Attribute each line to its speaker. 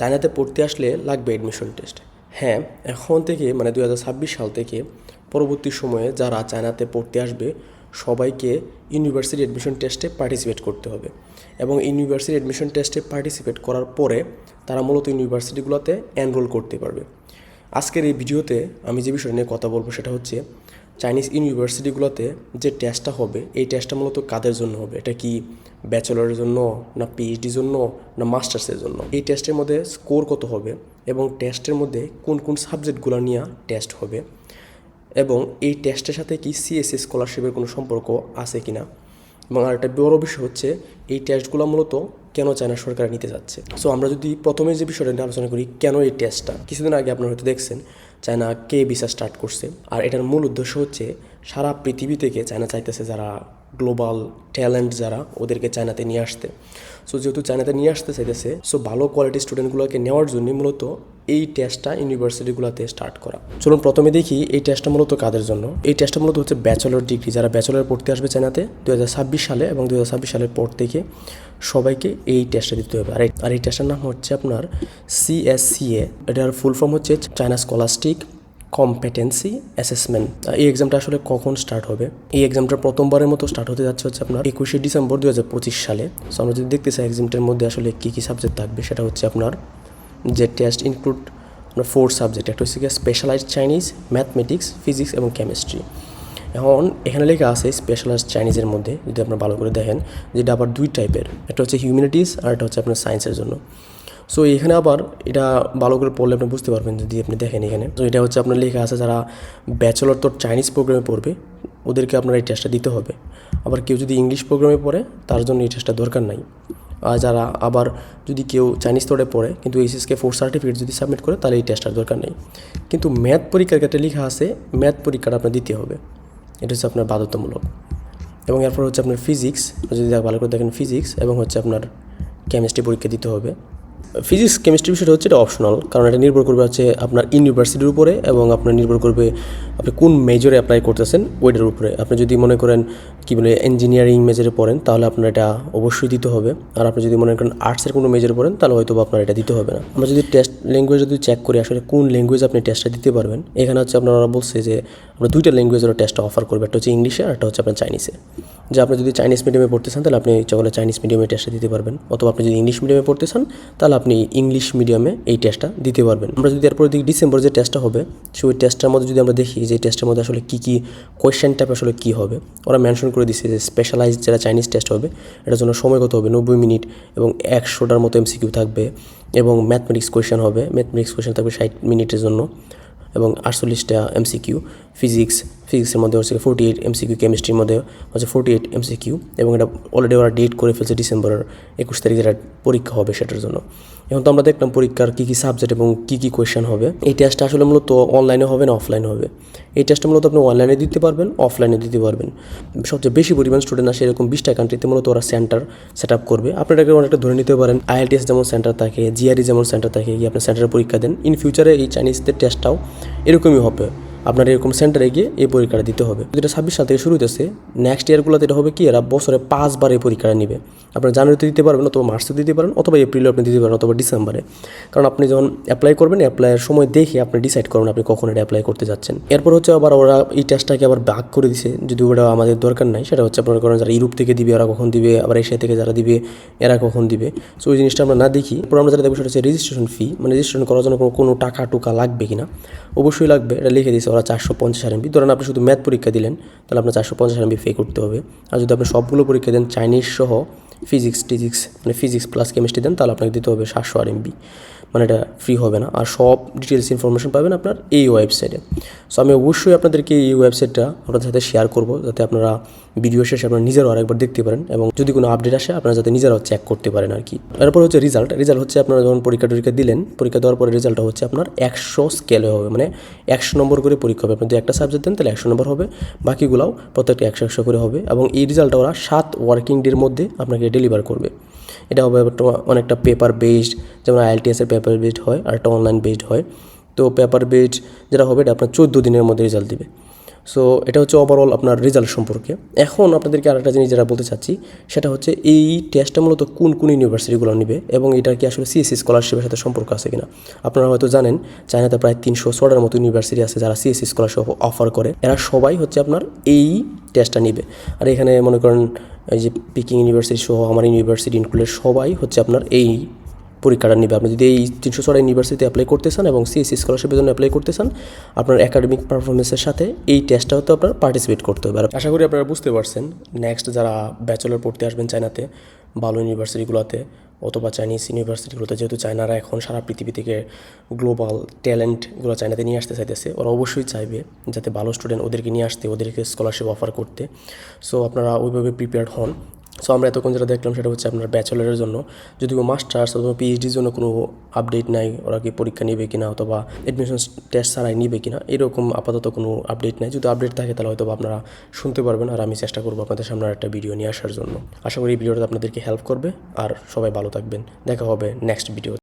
Speaker 1: চায়নাতে পড়তে আসলে লাগবে অ্যাডমিশন টেস্ট হ্যাঁ এখন থেকে মানে দু হাজার ছাব্বিশ সাল থেকে পরবর্তী সময়ে যারা চায়নাতে পড়তে আসবে, সবাইকে ইউনিভার্সিটি অ্যাডমিশন টেস্টে পার্টিসিপেট করতে হবে। এবং ইউনিভার্সিটি অ্যাডমিশন টেস্টে পার্টিসিপেট করার পরে তারা মূলত ইউনিভার্সিটিগুলোতে এনরোল করতে পারবে। আজকের এই ভিডিওতে আমি যে বিষয় নিয়ে কথা বলব সেটা হচ্ছে, চাইনিজ ইউনিভার্সিটিগুলোতে যে টেস্টটা হবে, এই টেস্টটা মূলত কাদের জন্য হবে? এটা কি ব্যাচেলরের জন্য, না পিএইচডির জন্য, না মাস্টার্সের জন্য। এই টেস্টের মধ্যে স্কোর কত হবে এবং টেস্টের মধ্যে কোন কোন সাবজেক্টগুলো নিয়ে টেস্ট হবে এবং এই টেস্টের সাথে কি সিএসসি স্কলারশিপের কোনো সম্পর্ক আছে কিনা? এবং আর একটা বড় বিষয় হচ্ছে, এই টেস্টগুলো মূলত কেন চায়না সরকার নিতে যাচ্ছে? সো আমরা যদি প্রথমে যে বিষয়টা নিয়ে আলোচনা করি, কেন এই টেস্টটা কিছুদিন আগে আপনারা হয়তো দেখছেন, চায়না কে ভিসা স্টার্ট করছে। আর এটার মূল উদ্দেশ্য হচ্ছে, সারা পৃথিবী থেকে চায়না চাইতেছে যারা গ্লোবাল ট্যালেন্ট যারা ওদেরকে চায়নাতে নিয়ে আসতে। সো যেহেতু চায়নাতে নিয়ে আসতে চাইতেছে সো ভালো কোয়ালিটি স্টুডেন্টগুলোকে নেওয়ার জন্য মূলত এই টেস্টটা ইউনিভার্সিটিগুলোতে স্টার্ট করা। চলুন প্রথমে দেখি এই টেস্টটা মূলত কাদের জন্য। এই টেস্টটা মূলত হচ্ছে ব্যাচেলর ডিগ্রি যারা ব্যাচেলর পড়তে আসবে চায়নাতে দু হাজার ছাব্বিশ সালে এবং দু সালের পর থেকে সবাইকে এই টেস্টটা দিতে হবে। আর এই টেস্টের নাম হচ্ছে আপনার সিএসসিএ এটার ফুল ফর্ম হচ্ছে চায়না স্কলাস্টিক কম্পিটেন্সি অ্যাসেসমেন্ট এই এক্সামটা আসলে কখন স্টার্ট হবে? এই এক্সামটা প্রথমবারের মতো স্টার্ট হতে যাচ্ছে হচ্ছে আপনার একুশে ডিসেম্বর দু হাজার পঁচিশ সালে। সো আমরা যদি দেখতে চাই এক্সামটার মধ্যে আসলে কী কী সাবজেক্ট থাকবে, সেটা হচ্ছে আপনার যে টেস্ট ইনক্লুড আপনার ফোর সাবজেক্ট একটা হচ্ছে স্পেশালাইজড চাইনিজ ম্যাথমেটিক্স ফিজিক্স এবং কেমিস্ট্রি এখন এখানে লেখা আছে স্পেশালাইজড চাইনিজের মধ্যে, যদি আপনারা ভালো করে দেখেন, যেটা আবার দুই টাইপের একটা হচ্ছে হিউম্যানিটিস আর একটা হচ্ছে আপনার সায়েন্সের জন্য। সো এখানে আবার এটা ভালো করে পড়লে আপনি বুঝতে পারবেন যদি আপনি দেখেন এখানে। তো এটা হচ্ছে আপনার লেখা আছে যারা ব্যাচেলর তো চাইনিজ প্রোগ্রামে পড়বে, ওদেরকে আপনার এই টেস্টটা দিতে হবে। আবার কেউ যদি ইংলিশ প্রোগ্রামে পড়ে, তার জন্য এই টেস্টটা দরকার নাই। আর যারা আবার যদি কেউ চাইনিজ তোড়ে পড়ে, কিন্তু এইচএসকে ফোর সার্টিফিকেট যদি সাবমিট করে, তাহলে এই টেস্টটার দরকার নেই। কিন্তু ম্যাথ পরীক্ষার ক্ষেত্রে লেখা আছে ম্যাথ পরীক্ষাটা আপনার দিতে হবে। এটা হচ্ছে আপনার বাধ্যতামূলক। এবং এরপর হচ্ছে আপনার ফিজিক্স যদি ভালো করে দেখেন ফিজিক্স এবং হচ্ছে আপনার কেমিস্ট্রি পরীক্ষা দিতে হবে। ফিজিক্স কেমিস্ট্রি বিষয়টা হচ্ছে এটা অপশনাল কারণ এটা নির্ভর করবে হচ্ছে আপনার ইউনিভার্সিটির উপরে এবং আপনার নির্ভর করবে আপনি কোন মেজরে অ্যাপ্লাই করতেছেন ওইটার উপরে। আপনি যদি মনে করেন কী বলে ইঞ্জিনিয়ারিং মেজরে পড়েন, তাহলে আপনার এটা অবশ্যই দিতে হবে। আর আপনি যদি মনে করেন আর্টসের কোনো মেজরে পড়েন, তাহলে হয়তো আপনার এটা দিতে হবে না। আমরা যদি টেস্ট ল্যাঙ্গুয়েজ যদি চেক করি, আসলে কোন ল্যাঙ্গুয়েজ আপনি টেস্টটা দিতে পারবেন, এখানে হচ্ছে আপনারা বলছে যে আমরা দুইটা ল্যাঙ্গুয়েজের টেস্টটা অফার করবে, একটা হচ্ছে ইংলিশে আর একটা হচ্ছে আপনার চাইনিজে যে আপনি যদি চাইনিজ মিডিয়ামে পড়তে চান, তাহলে আপনি ইচ্ছা করলে চাইনিজ মিডিয়ামে টেস্টটা দিতে পারবেন। অথবা আপনি যদি ইংলিশ মিডিয়ামে পড়তে চান, তাহলে আপনি ইংলিশ মিডিয়ামে এই টেস্টটা দিতে পারবেন। আমরা যদি এরপর দিকে ডিসেম্বর যে টেস্টটা হবে, সেই টেস্টটার মধ্যে যদি আমরা দেখি যে টেস্টের মধ্যে আসলে কী কী কোয়েশ্চেন টাইপ আসলে কী হবে, ওরা মেনশন করে দিচ্ছে যে স্পেশালাইজ যারা চাইনিজ টেস্ট হবে, এটার জন্য সময় কত হবে? নব্বই মিনিট এবং একশোটার মতো এমসিকিউ থাকবে এবং ম্যাথমেটিক্স কোয়েশ্চেন হবে। ম্যাথমেটিক্স কোয়েশ্চেন থাকবে ষাট মিনিটের জন্য এবং আটচল্লিশটা এমসিকিউ ফিজিক্স ফিজিক্সের মধ্যে হচ্ছে ফোর্টি এইট এমসিকিউ কেমিস্ট্রির মধ্যে হচ্ছে ফোর্টি এইট এমসিকিউ এবং এটা অলরেডি ওরা ডেট করে ফেলছে ডিসেম্বরের একুশ তারিখে এটা পরীক্ষা হবে সেটার জন্য। এখন তো আমরা দেখলাম পরীক্ষার কী কী সাবজেক্ট এবং কী কী কোয়েশ্চেন হবে। এই টেস্টটা আসলে মূলত অনলাইনে হবে না অফলাইনে হবে? এই টেস্টটা মূলত আপনি অনলাইনে দিতে পারবেন অফলাইনে দিতে পারবেন। সবচেয়ে বেশি পরিমাণ স্টুডেন্ট আসে এরকম বিশটা কান্ট্রিতে মূলত ওরা সেন্টার সেট আপ করবে আপনারা অনেকটা ধরে নিতে পারেন আইএলটিএস যেমন সেন্টার থাকে জিআরই যেমন সেন্টার থাকে, গিয়ে আপনি সেন্টারে পরীক্ষা দেন। ইন ফিউচারে এই চাইনিজদের টেস্টটাও এরকমই হবে। আপনার এরকম সেন্টারে গিয়ে এই পরীক্ষাটা দিতে হবে। যেটা ছাব্বিশ সাল থেকে শুরু হতেছে নেক্সট ইয়ারগুলোতে এটা হবে কি, এরা বছরে পাঁচবার এই পরীক্ষাটা নেবে। আপনার জানুয়ারিতে দিতে পারবেন অথবা মার্চে দিতে পারেন অথবা এপ্রিলে আপনি দিতে পারেন অথবা ডিসেম্বরে। কারণ আপনি যখন অ্যাপ্লাই করবেন অ্যাপ্লাইয়ের সময় দেখে আপনি ডিসাইড করবেন আপনি কখন এটা অ্যাপ্লাই করতে যাচ্ছেন। এরপর হচ্ছে আবার ওরা এই টেস্টটাকে আবার ভাগ করে দিছে, যদি ওটা আমাদের দরকার নাই, সেটা হচ্ছে আপনার করেন যারা ইউরোপ থেকে দিবে ওরা কখন দিবে, আবার এশিয়া থেকে যারা দিবে, এরা কখন দিবে। সো ওই জিনিসটা আমরা না দেখি। এরপর আমরা যেটা দেখব, সেটা হচ্ছে রেজিস্ট্রেশন ফি মানে রেজিস্ট্রেশন করার জন্য কোনো টাকা টুকা লাগবে কিনা? অবশ্যই লাগবে, এটা লিখে দিয়েছে ওরা চারশো পঞ্চাশ আর এমবি ধরেন আপনি শুধু ম্যাথ পরীক্ষা দিলেন, তাহলে আপনার চারশো পঞ্চাশ আর এমবি পে করতে হবে। আর যদি আপনি সবগুলো পরীক্ষা দেন চাইনিজ সহ ফিজিক্স টিজিক্স মানে ফিজিক্স প্লাস কেমিস্ট্রি দেন, তাহলে আপনাকে দিতে হবে সাতশো আর এমবি মানে এটা ফ্রি হবে না। আর সব ডিটেলস ইনফরমেশন পাবেন আপনার এই ওয়েবসাইটে সো আমি অবশ্যই আপনাদেরকে এই ওয়েবসাইটটা আপনাদের সাথে শেয়ার করব, যাতে আপনারা ভিডিও শেষে আপনারা নিজেরাও আরেকবার দেখতে পারেন এবং যদি কোনো আপডেট আসে, আপনারা যাতে নিজেরাও চেক করতে পারেন আর কি এরপর হচ্ছে রেজাল্ট রেজাল্ট হচ্ছে আপনারা যখন পরীক্ষা টরীক্ষা দিলেন, পরীক্ষা দেওয়ার পরে রেজাল্টটা হচ্ছে আপনার একশো স্কেলে হবে। মানে একশো নম্বর করে পরীক্ষা হবে। আপনি যদি একটা সাবজেক্ট দেন, তাহলে একশো নম্বর হবে। বাকিগুলাও প্রত্যেকটা একশো একশো করে হবে এবং এই রেজাল্টটা ওরা সাত ওয়ার্কিং ডের মধ্যে আপনাকে ডেলিভার করবে। এটা হবে অনেকটা পেপার বেসড যেমন আইএলটিএসের পেপার বেসড হয়, আর একটা অনলাইন বেসড হয়। তো পেপার বেসড যেটা হবে, এটা আপনার চোদ্দ দিনের মধ্যে রেজাল্ট দিবে। সো এটা হচ্ছে ওভারঅল আপনার রেজাল্ট সম্পর্কে। এখন আপনাদেরকে আরেকটা জিনিস যেটা বলতে চাচ্ছি, সেটা হচ্ছে এই টেস্টটা মূলত কোন কোন ইউনিভার্সিটিগুলো নেবে এবং এটা কি আসলে সিএসসি স্কলারশিপের সাথে সম্পর্ক আছে কিনা। আপনারা হয়তো জানেন, চায়নাতে প্রায় তিনশো ছটার মতো ইউনিভার্সিটি আছে যারা সিএসসি স্কলারশিপ অফার করে। এরা সবাই হচ্ছে আপনার এই টেস্টটা নেবে। আর এখানে মনে করেন, এই যে পিকিং ইউনিভার্সিটি সহ আমার ইউনিভার্সিটি ইনক্লুডেড সবাই হচ্ছে আপনার এই পরীক্ষাটা নিবে। আপনি যদি এই তিনশো ছটা ইউনিভার্সিটিতে অ্যাপ্লাই করতে চান এবং সিএসসি স্কলারশিপের জন্য অ্যাপ্লাই করতে চান, আপনার একাডেমিক পারফরমেন্সের সাথে এই টেস্টটা হতে আপনার পার্টিসিপেট করতে হবে। আশা করি আপনারা বুঝতে পারছেন নেক্সট যারা ব্যাচেলর পড়তে আসবেন চায়নাতে ভালো ইউনিভার্সিটিগুলোতে অথবা চাইনিজ ইউনিভার্সিটিগুলোতে যেহেতু চায়নারা এখন সারা পৃথিবী থেকে গ্লোবাল ট্যালেন্টগুলো চায়নাতে নিয়ে আসতে চাইতেছে, ওরা অবশ্যই চাইবে যাতে ভালো স্টুডেন্ট ওদেরকে নিয়ে আসতে, ওদেরকে স্কলারশিপ অফার করতে। সো আপনারা ওইভাবে প্রিপেয়ার্ড হন। সো আমরা এতক্ষণ যেটা দেখলাম সেটা হচ্ছে আপনার ব্যাচেলারের জন্য। যদি মাস্টার্স অথবা পিএইচডির জন্য কোনো আপডেট নাই, ওরা কি পরীক্ষা নেবে কিনা অথবা অ্যাডমিশন টেস্ট ছাড়াই নিবে কিনা, এরকম আপাতত কোনো আপডেট নাই। যদি আপডেট থাকে তাহলে হয়তো আপনারা শুনতে পারবেন আর আমি চেষ্টা করব আপনাদের সামনে একটা ভিডিও নিয়ে আসার জন্য। আশা করি এই ভিডিওটা আপনাদেরকে হেল্প করবে আর সবাই ভালো থাকবেন। দেখা হবে নেক্সট ভিডিও